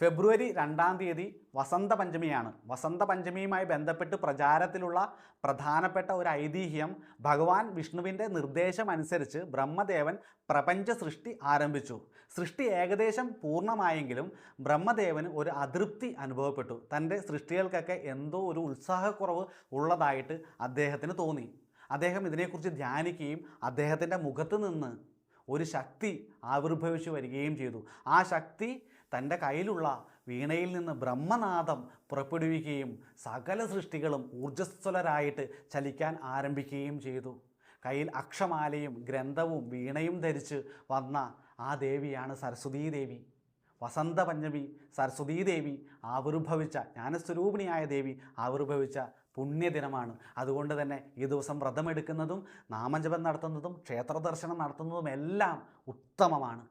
ഫെബ്രുവരി രണ്ടാം തീയതി വസന്ത പഞ്ചമിയാണ് വസന്ത പഞ്ചമിയുമായി ബന്ധപ്പെട്ട് പ്രചാരത്തിലുള്ള പ്രധാനപ്പെട്ട ഒരു ഐതിഹ്യം ഭഗവാൻ വിഷ്ണുവിന്റെ നിർദ്ദേശം അനുസരിച്ച് ബ്രഹ്മദേവൻ പ്രപഞ്ച സൃഷ്ടി ആരംഭിച്ചു. സൃഷ്ടി ഏകദേശം പൂർണമായെങ്കിലും ബ്രഹ്മദേവന് ഒരു അതൃപ്തി അനുഭവപ്പെട്ടു. തന്റെ സൃഷ്ടികൾക്കൊക്കെ എന്തോ ഒരു ഉത്സാഹക്കുറവ് ഉള്ളതായിട്ട് അദ്ദേഹത്തിന് തോന്നി. അദ്ദേഹം ഇതിനെക്കുറിച്ച് ധ്യാനിക്കുകയും അദ്ദേഹത്തിന്റെ മുഖത്ത് നിന്ന് ഒരു ശക്തി ആവിർഭവിച്ചു വരികയും ചെയ്തു. ആ ശക്തി തന്റെ കയ്യിലുള്ള വീണയിൽ നിന്ന് ബ്രഹ്മനാഥം പുറപ്പെടുവിക്കുകയും സകല സൃഷ്ടികളും ഊർജസ്വലരായിട്ട് ചലിക്കാൻ ആരംഭിക്കുകയും ചെയ്തു. കയ്യിൽ അക്ഷമാലയും ഗ്രന്ഥവും വീണയും ധരിച്ച് വന്ന ആ ദേവിയാണ് സരസ്വതീ ദേവി. സരസ്വതീദേവി പഞ്ചമി സരസ്വതീ ദേവി ആവിർഭവിച്ച ജ്ഞാനസ്വരൂപിണിയായ ദേവി ആവിർഭവിച്ച പുണ്യദിനമാണ്. അതുകൊണ്ട് തന്നെ ഈ ദിവസം വ്രതമെടുക്കുന്നതും നാമജപം നടത്തുന്നതും ക്ഷേത്ര ദർശനം നടത്തുന്നതും എല്ലാം ഉത്തമമാണ്.